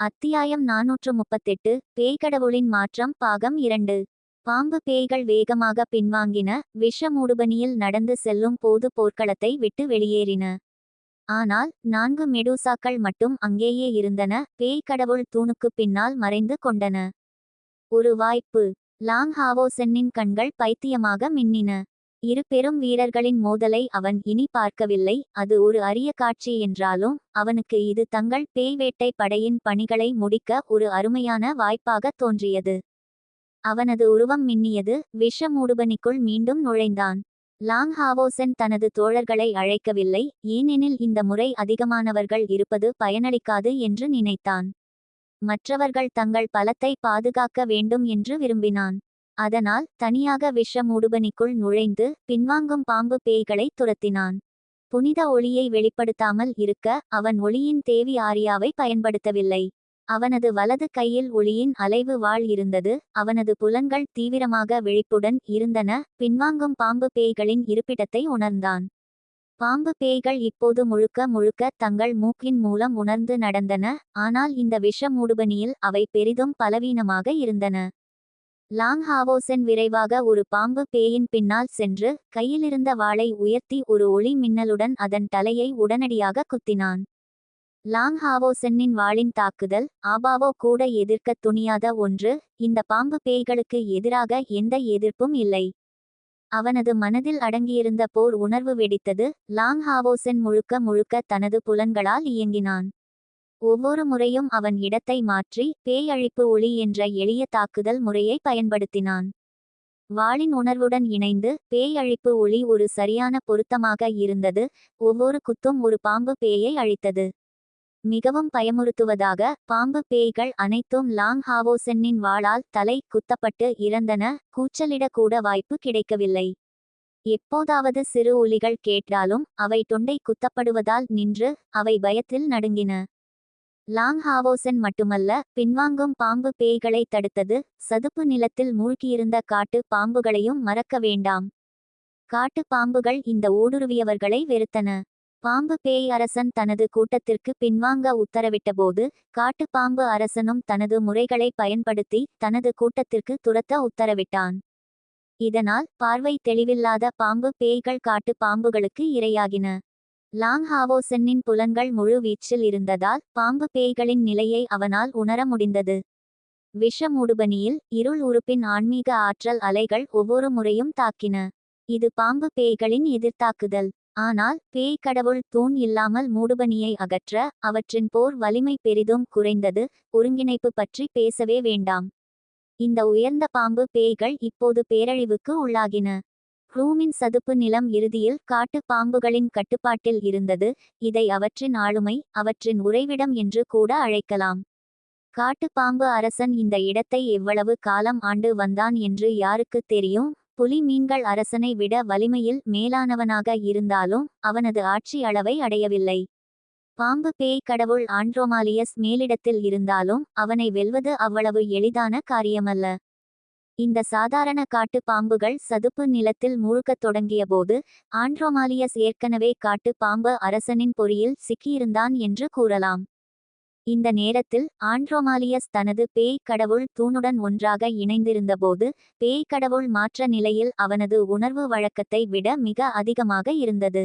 அத்தியாயம் நாநூற்று முப்பத்தெட்டு பேய்கடவுளின் மாற்றம் பாகம் இரண்டு. பாம்பு பேய்கள் வேகமாக பின்வாங்கின விஷமூடுபனியில் நடந்து செல்லும் போது போர்க்களத்தை விட்டு வெளியேறின. ஆனால் நான்கு மெடூசாக்கள் மட்டும் அங்கேயே இருந்தன பேய்கடவுள் தூணுக்கு தூணுக்குப் பின்னால் மறைந்து கொண்டன. ஒரு வாய்ப்பு. லாங் ஹாவோசென்னின் கண்கள் பைத்தியமாக மின்னின. இரு பெரும் வீரர்களின் மோதலை அவன் இனி பார்க்கவில்லை. அது ஒரு அரிய காட்சி என்றாலும் அவனுக்கு இது தங்கள் பேய்வேட்டை படையின் பணிகளை முடிக்க ஒரு அருமையான வாய்ப்பாகத் தோன்றியது. அவனது உருவம் மின்னியது விஷ மூடுபனிக்குள் மீண்டும் நுழைந்தான். லாங் ஹாவோசன் தனது தோழர்களை அழைக்கவில்லை. ஏனெனில் இந்த முறை அதிகமானவர்கள் இருப்பது பயனளிக்காது என்று நினைத்தான். மற்றவர்கள் தங்கள் பலத்தை பாதுகாக்க வேண்டும் என்று விரும்பினான். அதனால் தனியாக விஷ மூடுபனிக்குள் நுழைந்து பின்வாங்கும் பாம்பு பேய்களை துரத்தினான். புனித ஒளியை வெளிப்படுத்தாமல் இருக்க அவன் ஒளியின் தேவி ஆரியாவை பயன்படுத்தவில்லை. அவனது வலது கையில் ஒளியின் அலைவு வாழ் இருந்தது. அவனது புலன்கள் தீவிரமாக விழிப்புடன் இருந்தன. பின்வாங்கும் பாம்பு பேய்களின் இருப்பிடத்தை உணர்ந்தான். பாம்பு பேய்கள் இப்போது முழுக்க முழுக்க தங்கள் மூக்கின் மூலம் உணர்ந்து நடந்தன. ஆனால் இந்த விஷ மூடுபனியில் அவை பெரிதும் பலவீனமாக இருந்தன. லாங் ஹாவோசென் விரைவாக ஒரு பாம்பு பேயின் பின்னால் சென்று கையிலிருந்த வாளை உயர்த்தி ஒரு ஒளி மின்னலுடன் அதன் தலையை உடனடியாக குத்தினான். லாங் ஹாவோசென்னின் வாளின் தாக்குதல் ஆபாவோ கூட எதிர்க்கத் துணியாத ஒன்று இந்த பாம்பு பேய்களுக்கு எதிராக எந்த எதிர்ப்பும் இல்லை. அவனது மனதில் அடங்கியிருந்த போர் உணர்வு வெடித்தது லாங் ஹாவோசென் முழுக்க முழுக்க தனது புலன்களால் இயங்கினான். ஒவ்வொரு முறையும் அவன் இடத்தை மாற்றி பேய் அழிப்பு ஒளி என்ற எளிய தாக்குதல் முறையை பயன்படுத்தினான். வாளின் உணர்வுடன் இணைந்து பேய் அழிப்பு ஒளி ஒரு சரியான பொருத்தமாக இருந்தது ஒவ்வொரு குத்தும் ஒரு பாம்பு பேயை அழித்தது. மிகவும் பயமுறுத்துவதாக பாம்பு பேய்கள் அனைத்தும் லாங் ஹாவோசென்னின் வாளால் தலை குத்தப்பட்டு இறந்தன கூச்சலிடக்கூட வாய்ப்பு கிடைக்கவில்லை. எப்போதாவது சிறு ஒலிகள் கேட்டாலும் அவை தொண்டை குத்தப்படுவதால் நின்று அவை பயத்தில் நடுங்கின. லாங் ஹாவோசன் மட்டுமல்ல பின்வாங்கும் பாம்பு பேய்களை தடுத்தது சதுப்பு நிலத்தில் மூழ்கியிருந்த காட்டு பாம்புகளையும் மறக்க வேண்டாம். காட்டு பாம்புகள் இந்த ஊடுருவியவர்களை வெறுத்தன. பாம்பு பேய் அரசன் தனது கூட்டத்திற்கு பின்வாங்க உத்தரவிட்டபோது காட்டு பாம்பு அரசனும் தனது முறைகளை பயன்படுத்தி தனது கூட்டத்திற்கு துரத்த உத்தரவிட்டான். இதனால் பார்வை தெளிவில்லாத பாம்பு பேய்கள் காட்டு பாம்புகளுக்கு இரையாகின. லாங் ஹாவோசென்னின் புலன்கள் முழு வீச்சில் இருந்ததால் பாம்பு பேய்களின் நிலையை அவனால் உணர முடிந்தது. விஷ மூடுபனியில் இருள் உறுப்பின் ஆன்மீக ஆற்றல் அலைகள் ஒவ்வொரு முறையும் தாக்கின. இது பாம்பு பேய்களின் எதிர்த்தாக்குதல். ஆனால் பேய் கடவுள் தூண் இல்லாமல் மூடுபனியை அகற்ற அவற்றின் போர் வலிமை பெரிதும் குறைந்தது. ஒருங்கிணைப்பு பற்றி பேசவே வேண்டாம். இந்த உயர்ந்த பாம்பு பேய்கள் இப்போது பேரழிவுக்கு உள்ளாகின. ரூமின் சதுப்பு நிலம் இறுதியில் காட்டு பாம்புகளின் கட்டுப்பாட்டில் இருந்தது. இதை அவற்றின் ஆளுமை அவற்றின் உறைவிடம் என்று கூட அழைக்கலாம். காட்டு பாம்பு அரசன் இந்த இடத்தை எவ்வளவு காலம் ஆண்டு வந்தான் என்று யாருக்கு தெரியும்? புலி மீன்கள் அரசனை விட வலிமையில் மேலானவனாக இருந்தாலும் அவனது ஆட்சி அளவை அடையவில்லை. பாம்பு பேய் கடவுள் ஆண்ட்ரோமாலியஸ் மேலிடத்தில் இருந்தாலும் அவனை வெல்வது அவ்வளவு எளிதான காரியமல்ல. இந்த சாதாரண காட்டு பாம்புகள் சதுப்பு நிலத்தில் மூழ்கத் தொடங்கியபோது ஆண்ட்ரோமாலியஸ் ஏற்கனவே காட்டு பாம்பு அரசனின் பொறியில் சிக்கியிருந்தான் என்று கூறலாம். இந்த நேரத்தில் ஆண்ட்ரோமாலியஸ் தனது பேய் கடவுள் தூணுடன் ஒன்றாக இணைந்திருந்தபோது பேய் கடவுள் மாற்ற நிலையில் அவனது உணர்வு வழக்கத்தை விட மிக அதிகமாக இருந்தது.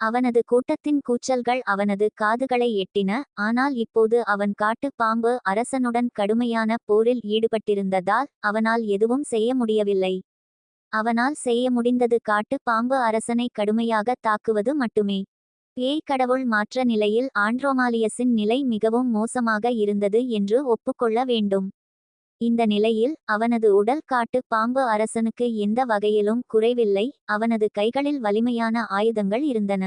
அவனது கூட்டத்தின் கூச்சல்கள் அவனது காதுகளை எட்டின ஆனால் இப்போது அவன் காட்டு பாம்பு அரசனுடன் கடுமையான போரில் ஈடுபட்டிருந்ததால் அவனால் எதுவும் செய்ய முடியவில்லை. அவனால் செய்ய முடிந்தது காட்டு பாம்பு அரசனை கடுமையாக தாக்குவது மட்டுமே. பேய் கடவுள் மாற்ற நிலையில் ஆண்ட்ரோமாலியஸின் நிலை மிகவும் மோசமாக இருந்தது என்று ஒப்புக்கொள்ள வேண்டும். இந்த நிலையில் அவனது உடல் காட்டு பாம்பு அரசனுக்கு எந்த வகையிலும் குறைவில்லை அவனது கைகளில் வலிமையான ஆயுதங்கள் இருந்தன.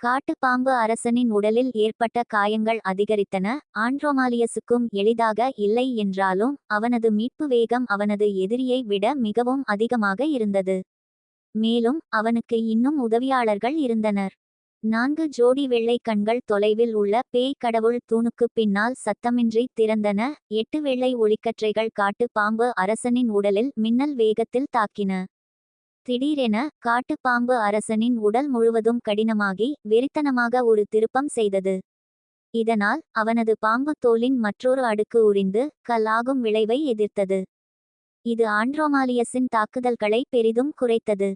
காட்டு பாம்பு அரசனின் உடலில் ஏற்பட்ட காயங்கள் அதிகரித்தன ஆண்ட்ரோமாலியஸுக்கும் எளிதாக இல்லை என்றாலும் அவனது மீட்பு வேகம் அவனது எதிரியை விட மிகவும் அதிகமாக இருந்தது. மேலும் அவனுக்கு இன்னும் உதவியாளர்கள் இருந்தனர். நான்கு ஜோடி வெள்ளை கண்கள் தொலைவில் உள்ள பேய் கடவுள் தூணுக்குப் பின்னால் சத்தமின்றி திறந்தன. எட்டு வெள்ளை ஒளிக்கற்றைகள் காட்டு பாம்பு அரசனின் உடலில் மின்னல் வேகத்தில் தாக்கின. திடீரென காட்டு பாம்பு அரசனின் உடல் முழுவதும் கடினமாகி வெறித்தனமாக ஒரு திருப்பம் செய்தது. இதனால் அவனது பாம்பு தோலின் மற்றொரு அடுக்கு உரிந்து கல்லாகும் விளைவை எதிர்த்தது. இது ஆண்ட்ரோமாலியஸின் தாக்குதல்களை பெரிதும் குறைத்தது.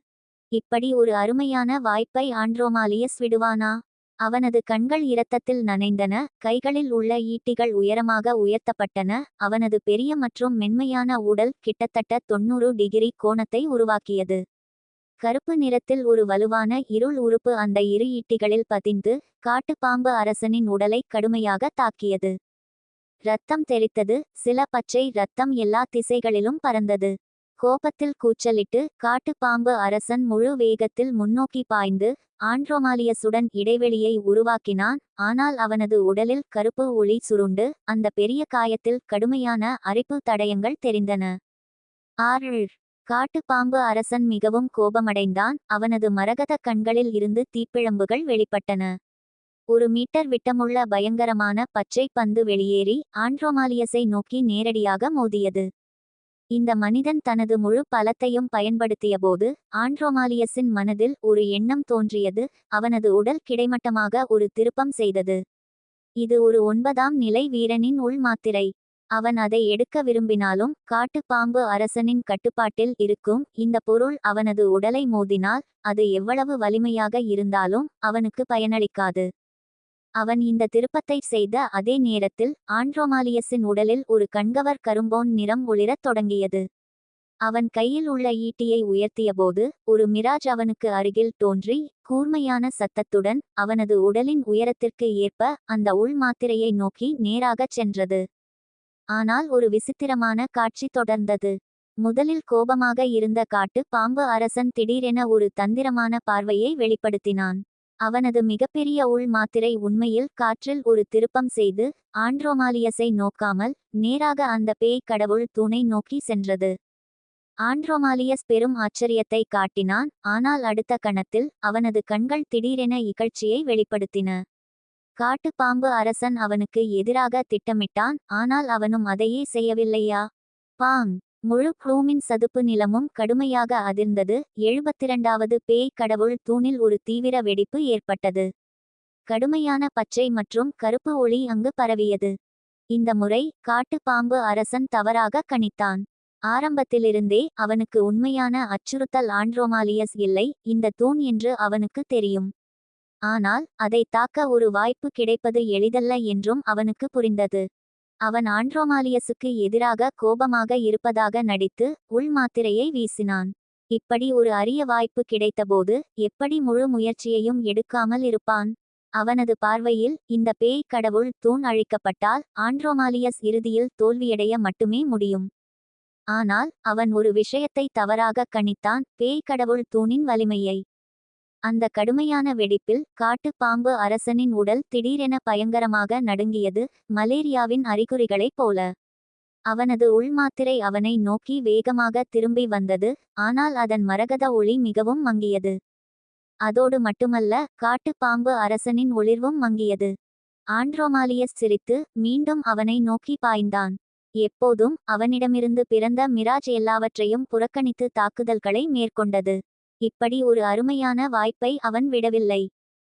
இப்படி ஒரு அருமையான வாய்ப்பை ஆண்ட்ரோமாலியஸ் விடுவானா? அவனது கண்கள் இரத்தத்தில் நனைந்தன கைகளில் உள்ள ஈட்டிகள் உயரமாக உயர்த்தப்பட்டன அவனது பெரிய மற்றும் மென்மையான உடல் கிட்டத்தட்ட தொண்ணூறு டிகிரி கோணத்தை உருவாக்கியது. கருப்பு நிறத்தில் ஒரு வலுவான இருள் உறுப்பு அந்த இரு ஈட்டிகளில் பதிந்து காட்டுப்பாம்பு அரசனின் உடலை கடுமையாக தாக்கியது. இரத்தம் தெரித்தது சில பச்சை இரத்தம் எல்லா திசைகளிலும் பறந்தது. கோபத்தில் கூச்சலிட்டு காட்டுப்பாம்பு அரசன் முழு வேகத்தில் முன்னோக்கி பாய்ந்து ஆண்ட்ரோமாலியஸுடன் இடைவெளியை உருவாக்கினான். ஆனால் அவனது உடலில் கருப்பு ஒளி சுருண்டு அந்த பெரிய காயத்தில் கடுமையான அரிப்பு தடயங்கள் தெரிந்தன. ஆறு காட்டுப்பாம்பு அரசன் மிகவும் கோபமடைந்தான். அவனது மரகத கண்களில் இருந்து தீப்பிழம்புகள் வெளிப்பட்டன. ஒரு மீட்டர் விட்டமுள்ள பயங்கரமான பச்சை பந்து வெளியேறி ஆண்ட்ரோமாலியஸை நோக்கி நேரடியாக மோதியது. இந்த மனிதன் தனது முழு பலத்தையும் பயன்படுத்தியபோது ஆண்ட்ரோமாலியஸின் மனதில் ஒரு எண்ணம் தோன்றியது அவனது உடல் கிடைமட்டமாக ஒரு திருப்பம் செய்தது. இது ஒரு ஒன்பதாம் நிலை வீரனின் உள் மாத்திரை. அவன் அதை எடுக்க விரும்பினாலும் காட்டுப்பாம்பு அரசனின் கட்டுப்பாட்டில் இருக்கும் இந்த பொருள் அவனது உடலை மோதினால் அது எவ்வளவு வலிமையாக இருந்தாலும் அவனுக்கு பயனளிக்காது. அவன் இந்த திருப்பத்தை செய்த அதே நேரத்தில் ஆண்ட்ரோமாலியஸின் உடலில் ஒரு கண்கவர் கரும்போன் நிறம் ஒளிரத் தொடங்கியது. அவன் கையில் உள்ள ஈட்டியை உயர்த்தியபோது ஒரு மிராஜ் அவனுக்கு அருகில் தோன்றி கூர்மையான சத்தத்துடன் அவனது உடலின் உயரத்திற்கு ஏற்ப அந்த உள் மாத்திரையை நோக்கி நேராகச் சென்றது. ஆனால் ஒரு விசித்திரமான காட்சி தொடர்ந்தது. முதலில் கோபமாக இருந்த காட்டு பாம்பு அரசன் திடீரென ஒரு தந்திரமான பார்வையை வெளிப்படுத்தினான். அவனது மிகப்பெரிய உள் மாத்திரை உண்மையில் காற்றில் ஒரு திருப்பம் செய்து ஆண்ட்ரோமாலியஸை நோக்காமல் நேராக அந்த பேய் கடவுள் தூணை நோக்கி சென்றது. ஆண்ட்ரோமாலியஸ் பெரும் ஆச்சரியத்தை காட்டினான் ஆனால் அடுத்த கணத்தில் அவனது கண்கள் திடீரென இகழ்ச்சியை வெளிப்படுத்தின. காட்டுப்பாம்பு அரசன் அவனுக்கு எதிராக திட்டமிட்டான் ஆனால் அவனும் அதையே செய்யவில்லையா? பாங்! முழு புளூமின் சதுப்பு நிலமும் கடுமையாக அதிர்ந்தது. எழுபத்திரண்டாவது பேய் கடவுள் தூணில் ஒரு தீவிர வெடிப்பு ஏற்பட்டது. கடுமையான பச்சை மற்றும் கருப்பு ஒளி அங்கு பரவியது. இந்த முறை காட்டு பாம்பு அரசன் தவறாக கணித்தான். ஆரம்பத்திலிருந்தே அவனுக்கு உண்மையான அச்சுறுத்தல் ஆண்ட்ரோமாலியஸ் இல்லை. இந்த தூண் என்று அவனுக்கு தெரியும். ஆனால் அதை தாக்க ஒரு வாய்ப்பு கிடைப்பது எளிதல்ல என்றும் அவனுக்கு புரிந்தது. அவன் ஆண்ட்ரோமாலியஸுக்கு எதிராக கோபமாக இருப்பதாக நடித்து உள் மாத்திரையை வீசினான். இப்படி ஒரு அரிய வாய்ப்பு கிடைத்தபோது எப்படி முழு முயற்சியையும் எடுக்காமல் இருப்பான்? அவனது பார்வையில் இந்த பேய் கடவுள் தூண் அழிக்கப்பட்டால் ஆண்ட்ரோமாலியஸ் இறுதியில் தோல்வியடைய மட்டுமே முடியும். ஆனால் அவன் ஒரு விஷயத்தை தவறாக கணித்தான் பேய் கடவுள் தூணின் வலிமையை. அந்த கடுமையான வெடிப்பில் காட்டு பாம்பு அரசனின் உடல் திடீரென பயங்கரமாக நடுங்கியது மலேரியாவின் அறிகுறிகளைப் போல. அவனது உள்மாத்திரை அவனை நோக்கி வேகமாக திரும்பி வந்தது ஆனால் அதன் மரகத ஒளி மிகவும் மங்கியது. அதோடு மட்டுமல்ல காட்டு பாம்பு அரசனின் ஒளிர்வும் மங்கியது. ஆண்ட்ரோமாலியஸ் சிரித்து மீண்டும் அவனை நோக்கி பாய்ந்தான். எப்போதும் அவனிடமிருந்து பிறந்த மிராஜ் எல்லாவற்றையும் புறக்கணித்து தாக்குதல்களை மேற்கொண்டது. இப்படி ஒரு அருமையான வாய்ப்பை அவன் விடவில்லை.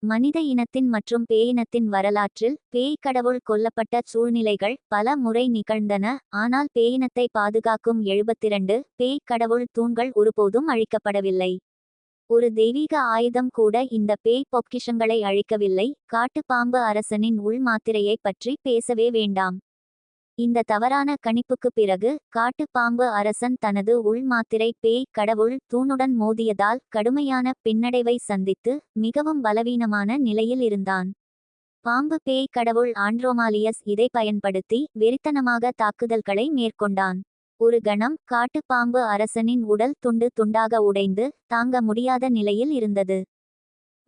மனித இனத்தின் மற்றும் பேயினத்தின் வரலாற்றில் பேய் கடவுள் கொல்லப்பட்ட சூழ்நிலைகள் பல முறை நிகழ்ந்தன. ஆனால் பேயினத்தை பாதுகாக்கும் எழுபத்திரண்டு பேய் கடவுள் தூண்கள் ஒருபோதும் அழிக்கப்படவில்லை. ஒரு தெய்வீக ஆயுதம் கூட இந்த பேய் பொக்கிஷங்களை அழிக்கவில்லை. காட்டுப்பாம்பு அரசனின் உள் மாத்திரையை பற்றி பேசவே வேண்டாம். இந்த தவறான கணிப்புக்கு பிறகு காட்டுப்பாம்பு அரசன் தனது உள் மாத்திரை பேய் கடவுள் தூணுடன் மோதியதால் கடுமையான பின்னடைவை சந்தித்து மிகவும் பலவீனமான நிலையில் இருந்தான். பாம்பு பேய் கடவுள் ஆண்ட்ரோமாலியஸ் இதை பயன்படுத்தி வெறித்தனமாக தாக்குதல்களை மேற்கொண்டான். ஒரு கணம் காட்டுப்பாம்பு அரசனின் உடல் துண்டு துண்டாக உடைந்து தாங்க முடியாத நிலையில் இருந்தது.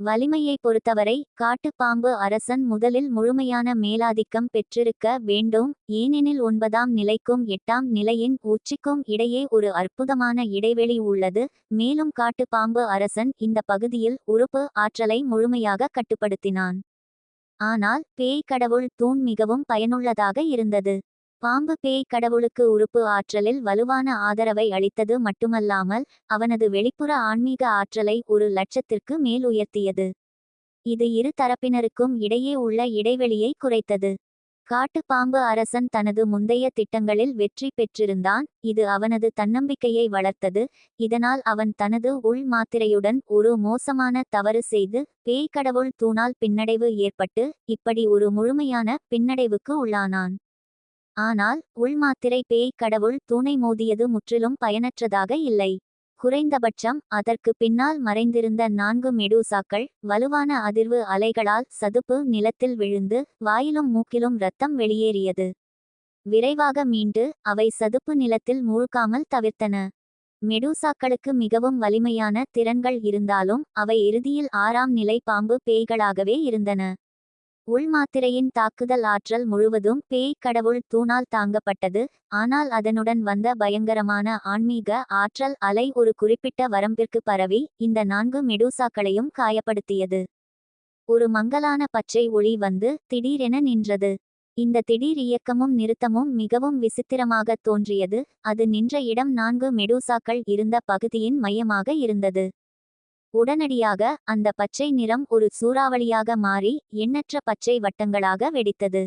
வலிமையை பொறுத்தவரை காட்டுப்பாம்பு அரசன் முதலில் முழுமையான மேலாதிக்கம் பெற்றிருக்க வேண்டும். ஏனெனில் ஒன்பதாம் நிலைக்கும் எட்டாம் நிலையின் உச்சிக்கும் இடையே ஒரு அற்புதமான இடைவெளி உள்ளது. மேலும் காட்டுப்பாம்பு அரசன் இந்த பகுதியில் உறுப்பு ஆற்றலை முழுமையாக கட்டுப்படுத்தினான். ஆனால் பேய் கடவுள் தூண் மிகவும் பயனுள்ளதாக இருந்தது. பாம்பு பேய் கடவுளுக்கு உறுப்பு ஆற்றலில் வலுவான ஆதரவை அளித்தது மட்டுமல்லாமல் அவனது வெளிப்புற ஆன்மீக ஆற்றலை ஒரு லட்சத்திற்கு மேல் உயர்த்தியது. இது இரு தரப்பினருக்கும் இடையே உள்ள இடைவெளியை குறைத்தது. காட்டுப் பாம்பு அரசன் தனது முந்தைய திட்டங்களில் வெற்றி பெற்றிருந்தான் இது அவனது தன்னம்பிக்கையை வளர்த்தது இதனால் அவன் தனது உள் மாத்திரையுடன் ஒரு மோசமான தவறு செய்து பேய் கடவுள் தூணால் பின்னடைவு ஏற்பட்டு இப்படி ஒரு முழுமையான பின்னடைவுக்கு உள்ளானான். ஆனால் உள்மாத்திரை பேய் கடவுள் தூணை மோதியது முற்றிலும் பயனற்றதாக இல்லை. குறைந்தபட்சம் அதற்கு பின்னால் மறைந்திருந்த நான்கு மெடூசாக்கள் வலுவான அதிர்வு அலைகளால் சதுப்பு நிலத்தில் விழுந்து வாயிலும் மூக்கிலும் ரத்தம் வெளியேறியது. விரைவாக மீண்டு அவை சதுப்பு நிலத்தில் மூழ்காமல் தவிர்த்தன. மெடூசாக்களுக்கு மிகவும் வலிமையான திறன்கள் இருந்தாலும் அவை இறுதியில் ஆறாம் நிலை பாம்பு பேய்களாகவே இருந்தன. உள்மாத்திரையின் தாக்குதல் ஆற்றல் முழுவதும் பேய் கடவுள் தூணால் தாங்கப்பட்டது ஆனால் அதனுடன் வந்த பயங்கரமான ஆன்மீக ஆற்றல் அலை ஒரு குறிப்பிட்ட வரம்பிற்கு பரவி இந்த நான்கு மெடூசாக்களையும் காயப்படுத்தியது. ஒரு மங்கலான பச்சை ஒளி வந்து திடீரென நின்றது. இந்த திடீர் இயக்கமும் நிறுத்தமும் மிகவும் விசித்திரமாக தோன்றியது அது நின்ற இடம் நான்கு மெடூசாக்கள் இருந்த பகுதியின் மையமாக இருந்தது. உடனடியாக அந்த பச்சை நிறம் ஒரு சூறாவளியாக மாறி எண்ணற்ற பச்சை வட்டங்களாக வெடித்தது.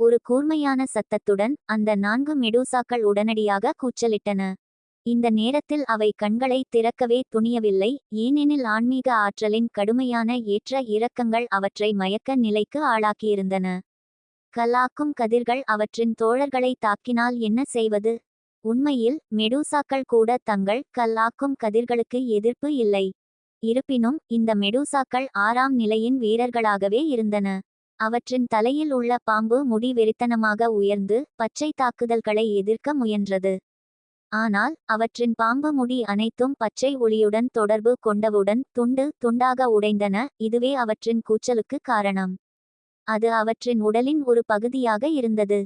ஒரு கூர்மையான சத்தத்துடன் அந்த நான்கு மெடூசாக்கள் உடனடியாக கூச்சலிட்டன. இந்த நேரத்தில் அவை கண்களை திறக்கவே துணியவில்லை ஏனெனில் ஆன்மீக ஆற்றலின் கடுமையான ஏற்ற இறக்கங்கள் அவற்றை மயக்க நிலைக்கு ஆளாக்கியிருந்தன. கல்லாக்கும் கதிர்கள் அவற்றின் தோழர்களை தாக்கினால் என்ன செய்வது? உண்மையில் மெடூசாக்கள் கூட தங்கள் கல்லாக்கும் கதிர்களுக்கு எதிர்ப்பு இல்லை. இருப்பினும் இந்த மெடூசாக்கள் ஆறாம் நிலையின் வீரர்களாகவே இருந்தன. அவற்றின் தலையில் உள்ள பாம்பு முடி வெறித்தனமாக உயர்ந்து பச்சை தாக்குதல்களை எதிர்க்க முயன்றது. ஆனால் அவற்றின் பாம்பு முடி அனைத்தும் பச்சை ஒளியுடன் தொடர்பு கொண்டவுடன் துண்டு துண்டாக உடைந்தன. இதுவே அவற்றின் கூச்சலுக்கு காரணம். அது அவற்றின் உடலின் ஒரு பகுதியாக இருந்தது.